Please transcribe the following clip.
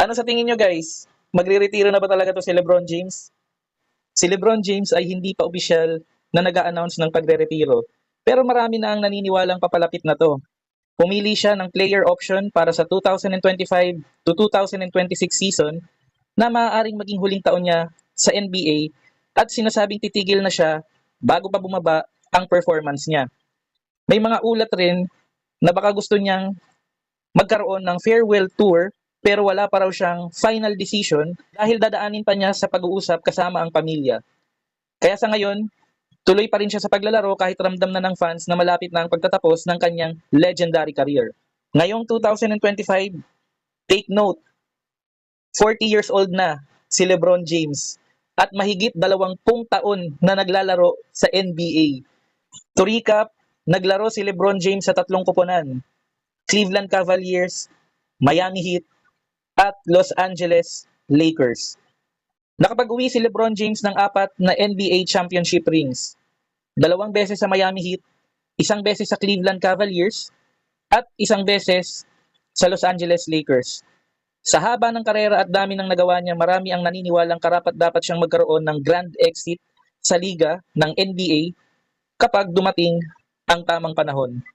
Ano sa tingin nyo guys? Magre-retiro na ba talaga to si LeBron James? Si LeBron James ay hindi pa opisyal na nag announce ng pagre-retiro. Pero marami na ang naniniwalang papalapit na to. Pumili siya ng player option para sa 2025 to 2026 season na maaaring maging huling taon niya sa NBA at sinasabing titigil na siya bago pa bumaba ang performance niya. May mga ulat rin na baka gusto niyang magkaroon ng farewell tour pero wala pa raw siyang final decision dahil dadaanin pa niya sa pag-uusap kasama ang pamilya. Kaya sa ngayon, tuloy pa rin siya sa paglalaro kahit ramdam na ng fans na malapit na ang pagtatapos ng kanyang legendary career. Ngayong 2025, take note, 40 years old na si LeBron James at mahigit 20 taon na naglalaro sa NBA. To recap, naglaro si LeBron James sa tatlong kuponan. Cleveland Cavaliers, Miami Heat, at Los Angeles Lakers. Nakapag-uwi si LeBron James ng apat na NBA championship rings. Dalawang beses sa Miami Heat, isang beses sa Cleveland Cavaliers, at isang beses sa Los Angeles Lakers. Sa haba ng karera at dami ng nagawa niya, marami ang naniniwalang karapat dapat siyang magkaroon ng grand exit sa liga ng NBA kapag dumating ang tamang panahon.